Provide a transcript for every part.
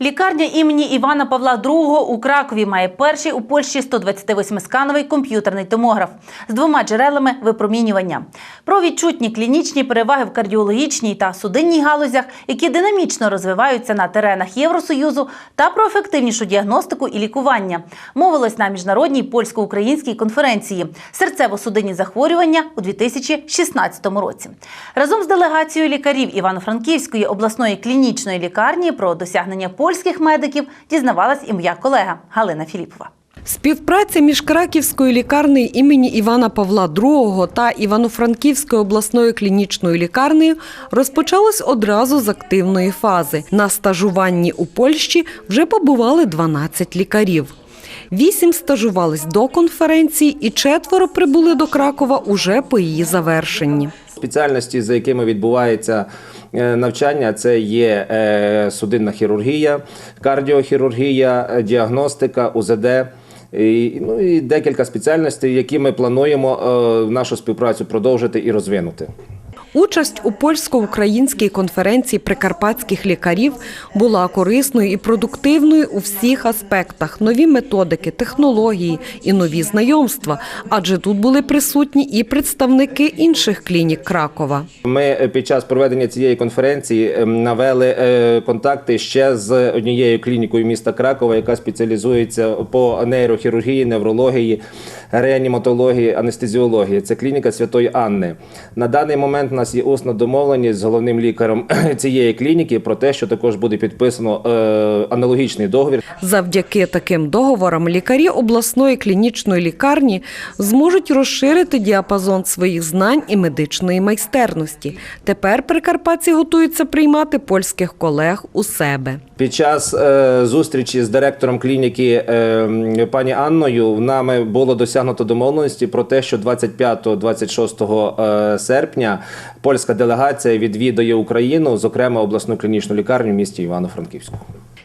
Лікарня імені Івана Павла II у Кракові має перший у Польщі 128-скановий комп'ютерний томограф з двома джерелами випромінювання. Про відчутні клінічні переваги в кардіологічній та судинній галузях, які динамічно розвиваються на теренах Євросоюзу, та про ефективнішу діагностику і лікування. Мовилось на міжнародній польсько-українській конференції серцево-судинні захворювання у 2016 році. Разом з делегацією лікарів Івано-Франківської обласної клінічної лікарні про досягнення польських медиків дізнавалась і моя колега Галина Філіпова. Співпраця між Краківською лікарнею імені Івана Павла II та Івано-Франківською обласною клінічною лікарнею розпочалась одразу з активної фази. На стажуванні у Польщі вже побували 12 лікарів. Вісім стажувались до конференції і четверо прибули до Кракова уже по її завершенні. Спеціальності, за якими відбувається е, навчання, це є е, судинна хірургія, кардіохірургія, е, діагностика, УЗД. І, ну, і декілька спеціальностей, які ми плануємо е, нашу співпрацю продовжити і розвинути. Участь у польсько-українській конференції прикарпатських лікарів була корисною і продуктивною у всіх аспектах: нові методики, технології і нові знайомства. Адже тут були присутні і представники інших клінік Кракова. Ми е, під час проведення цієї конференції е, навели е, контакти ще з однією клінікою міста Кракова, яка спеціалізується по нейрохірургії, неврології, реаніматології, анестезіології. Це клініка Святої Анни. На даний момент у нас є усна домовленість з головним лікарем цієї клініки про те, що також буде підписано е, аналогічний договір. Завдяки таким договорам лікарі обласної клінічної лікарні зможуть розширити діапазон своїх знань і медичної майстерності. Тепер прикарпатці готуються приймати польських колег у себе. Під час е, зустрічі з директором клініки е, пані Анною нами було досягнуто домовленості про те, що 25-26 е, серпня польська делегація відвідає Україну, зокрема обласну клінічну лікарню в місті Івано-Франківську.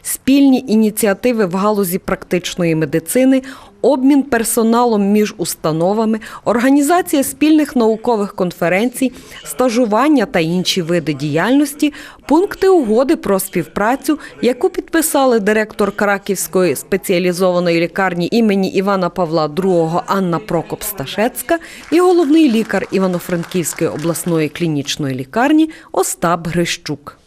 Спільні ініціативи в галузі практичної медицини, обмін персоналом між установами, організація спільних наукових конференцій, стажування та інші види діяльності пункти угоди про співпрацю, яку підписали директор Краківської спеціалізованої лікарні імені Івана Павла II Анна Прокоп Сташецька і головний лікар Івано-Франківської обласної клінічної лікарні Остап Грищук.